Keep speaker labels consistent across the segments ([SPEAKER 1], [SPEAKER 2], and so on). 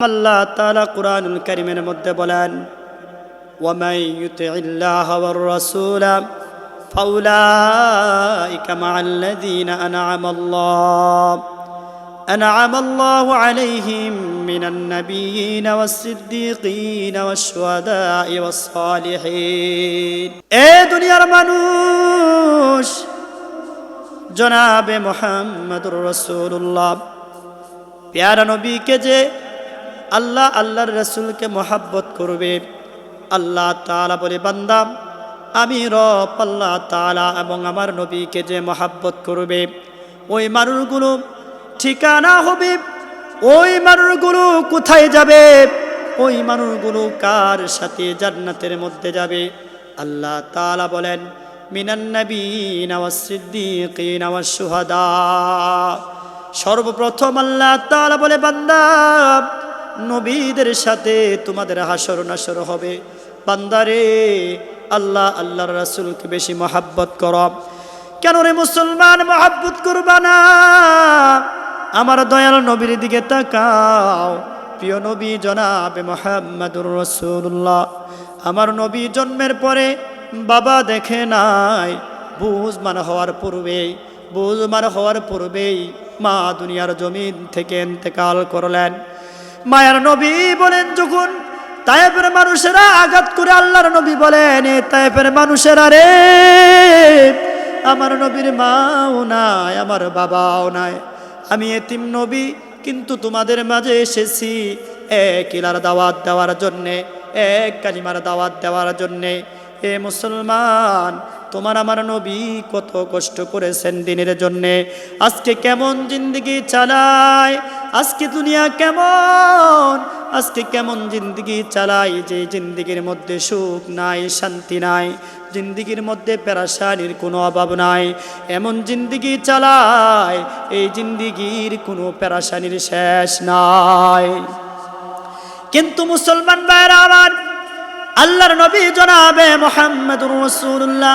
[SPEAKER 1] আল্লাহ তালা কুরআনুল করিমের মধ্যে বলেন ওয়ামাই ইউতিল্লাহ ওয়ার রাসূল ফাউলাইকা মা'আল্লাযীনা আনআমাল্লাহ, আনআমাল্লাহু আলাইহিম মিনান নাবিয়্যিন ওয়াস সিদ্দীকীন ওয়াস শুহাদাই ওয়াস সালিহিন। এ দুনিয়ার মানুষ, জনাবে মুহাম্মাদুর রাসূলুল্লাহ, প্যারা নবীকে যে আল্লাহ আল্লাহর রসুলকে মোহাব্বত করবে। আল্লাহ তালা বলে বান্দাম আমি রব আল্লাহ তালা এবং আমার নবীকে যে মোহাব্বত করবে, ওই মানুষগুলো ঠিকানা হবে, ওই মানুষগুলো কোথায় যাবে, ওই মানুষগুলো কার সাথে জান্নাতের মধ্যে যাবে? আল্লাহ তালা বলেন মিনান্নবীন সিদ্দিকিন সুহাদা সর্বপ্রথম আল্লাহ তাআলা বলে, বান্দা নবীদের সাথে তোমাদের হাসর নাসর হবে। বান্দারে, আল্লাহ আল্লাহর রাসূলকে বেশি মহাব্বত কর। কেন রে মুসলমান, মহাব্বত করবা না? আমার দয়াল নবীর দিকে তাকাও। প্রিয় নবী জনাবে মোহাম্মদুর রসুল্লাহ আমার নবী জন্মের পরে বাবা দেখে নাই। বুঝমান হওয়ার পূর্বেই বুঝমান হওয়ার পূর্বেই মা দুনিয়ার জমিন থেকে ইন্তেকাল করলেন। মায়ার নবী বলেন যখন তায়েফের মানুষেরা আঘাত করে আল্লাহর নবী বলেন, এ তায়েফের মানুষেরা রে, আমার নবীর মাও নাই, আমার বাবাও নাই। আমি এতিম নবী, কিন্তু তোমাদের মাঝে এসেছি এক ইলার দাওয়াত দেওয়ার জন্যে, এক কালিমার দাওয়াত দেওয়ার জন্যে। এ মুসলমান তোমার আমার নবী কত কষ্ট করেছেন দিনের জন্যে। আজকে কেমন জিন্দগি চালায়? আজকে দুনিয়া কেমন? আজকে কেমন জিন্দগি চালাই যে জিন্দগির মধ্যে সুখ নাই, শান্তি নাই? জিন্দগির মধ্যে পেরাশানির কোনো অভাব নাই। এমন জিন্দগি চালায়, এই জিন্দগির কোনো পেরাশানির শেষ নাই। কিন্তু মুসলমান ভাইরা আমার, আল্লাহর নবী জনাবে মোহাম্মদুর রসুল্লাহ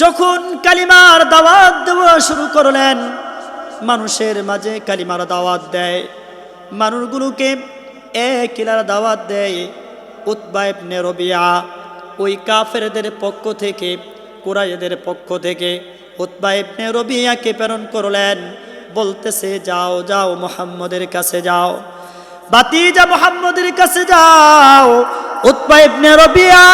[SPEAKER 1] যখন কালিমার দাওয়াত দেওয়া শুরু করলেন, মানুষের মাঝে কালিমার দাওয়াত দেয়। মানুষগুলোকে এক দাওয়াত দেয় উৎবাইব নেরবিয়া ওই কাফেরদের পক্ষ থেকে কুরাইদের পক্ষ থেকে। উৎবাইব নেরবিয়াকে প্রেরণ করলেন, বলতেছে, যাও যাও মোহাম্মদের কাছে যাও। বাতিজা মোহাম্মদের কাছে যাও উৎপা ইবনে রবিয়া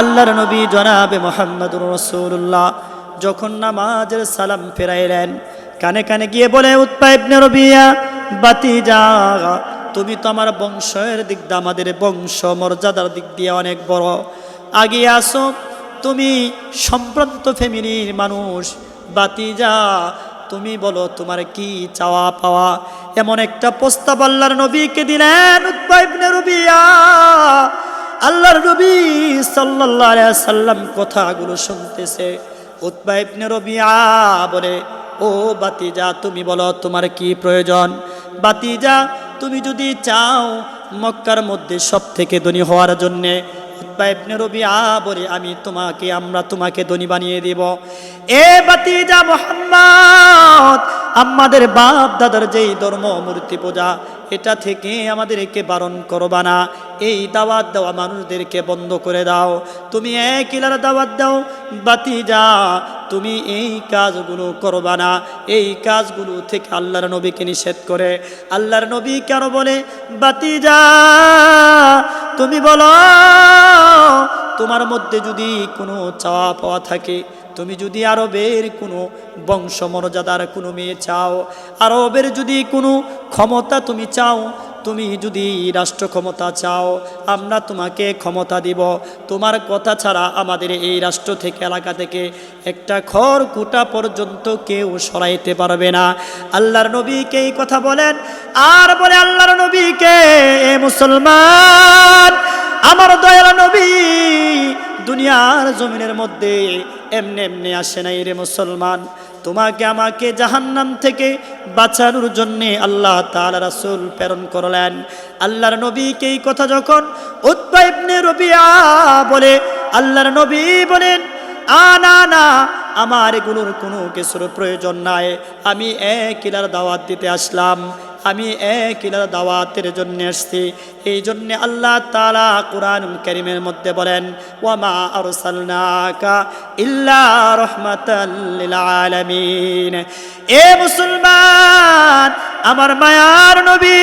[SPEAKER 1] আল্লাহর নবী জনাবে মোহাম্মদুর রসুল্লাহ যখন নামাজের সালাম ফেরাইলেন, কানে কানে গিয়ে বলে, উৎপা ইবনে বাতি যা তুমি তো আমার বংশের দিক দিয়ে আমাদের বংশ, মর্যাদার দিক দিয়ে অনেক বড়। আগে আসো, তুমি সম্ভ্রান্ত ফ্যামিলির মানুষ। বাতি যা তুমি বলো, তোমার কি চাওয়া পাওয়া? এমন একটা প্রস্তাব আল্লাহর নবীকে দিলেন উৎপাইবনে রবিয়া। আল্লাহর নবী আলাইহি সাল্লাম কথাগুলো শুনতেছে। উৎপা ইবনে রবিয়া বলে, ও বাতিজা, তুমি বলো, তোমার কি প্রয়োজন? বাতিজা, তুমি যদি চাও মক্কার মধ্যে সব থেকে ধনী হওয়ার জন্যে উৎপা ইবনে রবিয়া বলে, আমি তোমাকে, আমরা তোমাকে ধনী বানিয়ে দিব। এ বাতিজা মোহাম্মদ, আমাদের বাপ দাদার যেই ধর্ম মূর্তি পূজা, এটা থেকে আমাদেরকে বারণ করবা না। এই দাওয়াত দেওয়া মানুষদেরকে বন্ধ করে দাও। তুমি এক ইলার দাওয়াত দাও। বাতি যা তুমি এই কাজগুলো করবা না। এই কাজগুলো থেকে আল্লাহর নবীকে নিষেধ করে। আল্লাহর নবী কেন বলে বাতি যা তুমি বলো তোমার মধ্যে যদি কোনো চাওয়া পাওয়া থাকে, তুমি যদি আরবের কোনো বংশমর্যাদার কোনো মেয়ে চাও, আরবের যদি কোনো ক্ষমতা তুমি চাও, তুমি যদি রাষ্ট্র ক্ষমতা চাও, আমরা তোমাকে ক্ষমতা দিব। তোমার কথা ছাড়া আমাদের এই রাষ্ট্র থেকে, এলাকা থেকে একটা খড় কুটা পর্যন্ত কেউ সরাইতে পারবে না। আল্লাহর নবীকে এই কথা বলেন, আর বলে আল্লাহর নবীকে, এ মুসলমান আমার দয়াল নবী দুনিয়ার জমিনের মধ্যে এমনি এমনি আসে নাই রে মুসলমান। তোমাকে আমাকে জাহান্নাম থেকে বাঁচানোর জন্যে আল্লাহ তাআলা রাসূল প্রেরণ করলেন। আল্লাহর নবীকে এই কথা যখন উৎপা ইবনে রবিয়া বলে, আল্লাহর নবী বলেন, আ, না না, আমার এগুলোর কোনো কিছুর প্রয়োজন নাই। আমি এক ইলার দাওয়াত দিতে আসলাম। আমি এক দাওয়াতের জন্য এসছি। এই জন্য আল্লাহ তালা কোরআন করিমের মধ্যে বলেন, ওয়ামা আরসালনাকা ইল্লা রহমত আলামিন। এ মুসলমান, আমার মায়ার নবী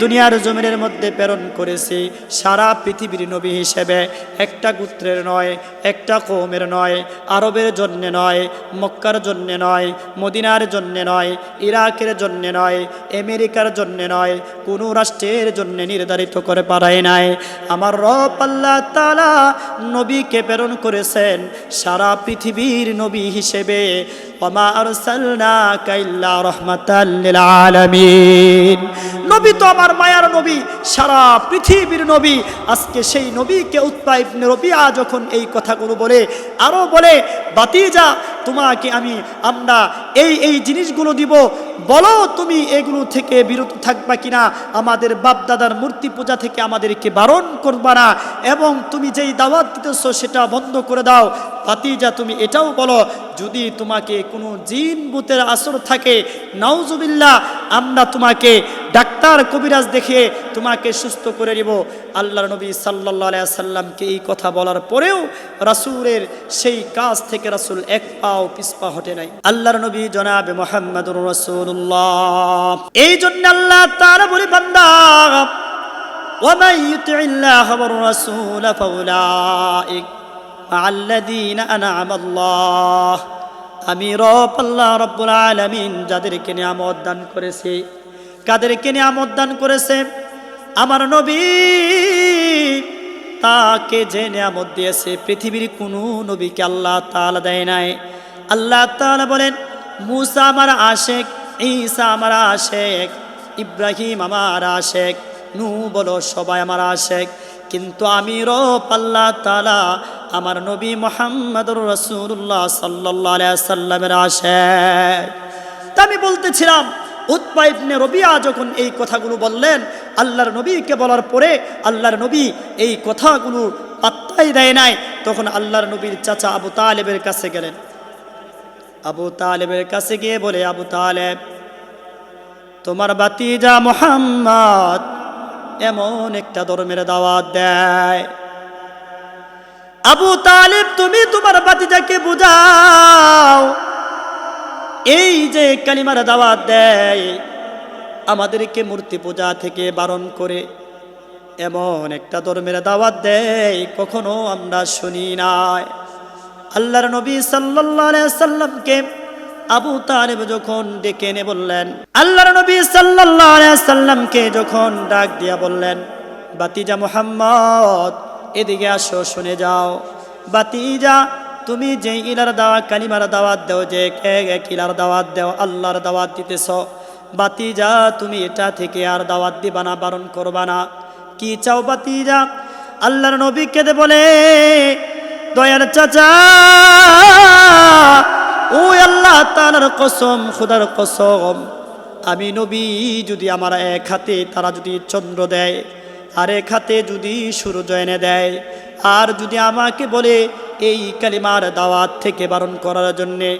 [SPEAKER 1] দুনিয়ার জমিনের মধ্যে প্রেরণ করেছি। সারা পৃথিবীর নবী হিসেবে একটা গোত্রের নয়, একটা কৌমের নয়, আরবের জন্যে নয়, মক্কার জন্যে নয়, মদিনার জন্যে নয়, ইরাকের জন্যে নয়, আমেরিকার জন্যে নয়, কোনো রাষ্ট্রের জন্যে নির্ধারিত করে পারায় নাই। আমার রব আল্লাহ তালা নবীকে প্রেরণ করেছেন সারা পৃথিবীর নবী হিসেবে। ওমা আরসালনাকা ইল্লা রাহমাতাল লিল আলামিন। নবী তো আমার মায়ার নবী, সারা পৃথিবীর নবী। আজকে সেই নবীকে উৎপা ইবনে রবিয়া যখন এই কথাগুলো বলে, আরও বলে, বাতিজা, তোমাকে আমি, আমরা এই এই জিনিসগুলো দিব। বলো তুমি এগুলো থেকে বিরত থাকবা কিনা? আমাদের বাপদাদার মূর্তি পূজা থেকে আমাদেরকে বারণ করবা না। এবং তুমি যেই দাওয়াত দিতেছো সেটা বন্ধ করে দাও। ভাতিজা তুমি এটাও বলো যদি তোমাকে কোনো জিন বুতের আসর থাকে নাউজুবিল্লাহ আমরা তোমাকে ডাক্তার কবিরাজ দেখে তোমাকে সুস্থ করে দিব আল্লাহ নবী সাল্লাহ সাল্লামকে এই কথা বলার পরেও রাসূলের সেই কাজ থেকে রাসূল এক পাও পিসপা হটে নাই আল্লাহর নবী জনাবে মোহাম্মদুর রাসূলুল্লাহ এই জন্য আল্লাহ তারা বলি বান্দা ومن يطع الله والرسول فأولئك আল্লাদিন আমি রব, আল্লাহ রব্বুল আলমিন যাদেরকে নিয়ামত দান করেছে, কাদেরকে নিয়ামত দান করেছে, আমার নবী তাকে যে নিয়ামত দিয়েছে, পৃথিবীর কোনো নবীকে আল্লাহ তালা দেয় নাই। আল্লাহ তালা বলেন, মুসা আমার আশেখ ঈসা আমার আশেখ ইব্রাহিম আমার আশেখ নু বলো সবাই আমার আশেখ কিন্তু আমি রব, আল্লাহ তালা আমার নবী মোহাম্মদুর রসুল্লাহ সাল্লাহ সাল্লামের আশেক তা আমি বলতেছিলাম, উৎপা ইবনে রবিয়া যখন এই কথাগুলো বললেন, আল্লাহর নবীকে বলার পরে আল্লাহর নবী এই কথাগুলো পাত্তাই দেয় নাই। তখন আল্লাহর নবীর চাচা আবু তালেবের কাছে গেলেন। আবু তালেবের কাছে গিয়ে বলে, আবু তালেব, তোমার বাতিজা মোহাম্মদ এমন একটা ধর্মের দাওয়াত দেয়। আবু তালেব, তুমি তোমার বাতিজাকে বুঝাও। এই যে কালিমার দাওয়াত দেয়, আমাদেরকে মূর্তি পূজা থেকে বারণ করে এমন একটা ধর্মের দাওয়াত দেয়, কখনো আমরা শুনি নাই। আল্লাহর নবী সাল্লাল্লাহু সাল্লামকে আবু তালেব যখন ডেকে এনে বললেন, আল্লাহর নবী সাল্লাল্লাহু সাল্লামকে যখন ডাক দিয়া বললেন, বাতিজা মোহাম্মদ এদিকে আসো, শুনে যাও। বাতিজা, তুমি যে ইলার দাওয়া কালিমার দাওয়াত দেও, যে এক ইলার দাওয়াত দেও, আল্লাহর দাওয়াত দিতেছ। বাতিজা, তুমি এটা থেকে আর দাওয়াত দিবা না, বারণ করবা না। কি চাও বাতিজা? আল্লাহর নবী কেঁদে বলে, দয়ার চাচা, ও আল্লাহ তালার কসম, খুদার কসম। আমি নবী, যদি আমার এক হাতে তারা যদি চন্দ্র দেয় আর হাতে যদি সূর্য এনে দেয়, আর যদি আমাকে বলে এই কালিমার দাওয়াত থেকে বারণ করার জন্যে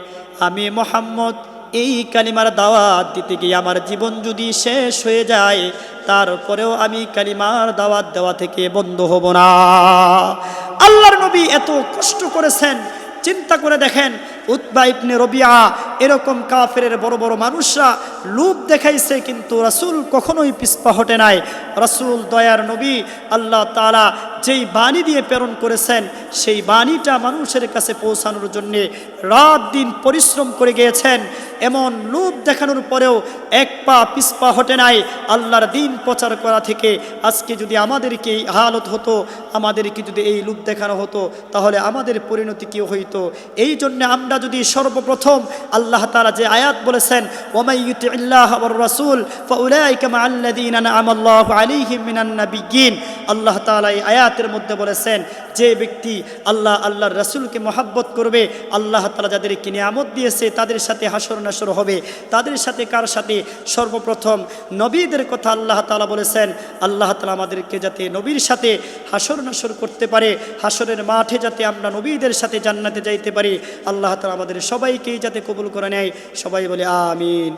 [SPEAKER 1] আমি মোহাম্মদ এই কালিমার দাওয়াত দিতে গিয়ে আমার জীবন যদি শেষ হয়ে যায়, তারপরেও আমি কালিমার দাওয়াত দেওয়া থেকে বন্ধ হব না। আল্লাহর নবী এত কষ্ট করেছেন, চিন্তা করে দেখেন উৎবা ইবনে রবিয়া এরকম কাফের বড় বড় মানুষরা লুপ দেখাইছে, কিন্তু রাসূল কখনোই পিসপা হটে নাই। রাসূল দয়ার নবী আল্লাহ তাআলা যেই বাণী দিয়ে প্রেরণ করেছেন, সেই বাণীটা মানুষের কাছে পৌঁছানোর জন্যে রাত দিন পরিশ্রম করে গিয়েছেন। এমন লুপ দেখানোর পরেও এক পা পিসপা হটে নাই। আল্লাহর দিন প্রচার করা থেকে আজকে যদি আমাদেরকে এই হালত হতো, আমাদেরকে যদি এই লুপ দেখানো হতো, তাহলে আমাদের পরিণতি কী হইতো? এই জন্য আমরা যদি সর্বপ্রথম আল্লাহ তারা যে আয়াত বলেছেন ওমাইয়ুতি আল্লাহ রাসূল আনআমা আল্লাহু তাআলা এই আয়াতের মধ্যে বলেছেন, যে ব্যক্তি আল্লাহ, আল্লাহর রাসূলকে মহাব্বত করবে, আল্লাহ তাআলা যাদেরকে নিয়ামত দিয়েছে তাদের সাথে হাসর নাসর হবে। তাদের সাথে কার সাথে? সর্বপ্রথম নবীদের কথা আল্লাহ তালা বলেছেন, আল্লাহ তালা আমাদেরকে যাতে নবীর সাথে হাসর নাসর করতে পারে, হাসরের মাঠে যাতে আমরা নবীদের সাথে জান্নাতে যাইতে পারি। আল্লাহ তাআলা আমাদের সবাইকেই যাতে কবুল করে নেয়। সবাই বলে আমিন।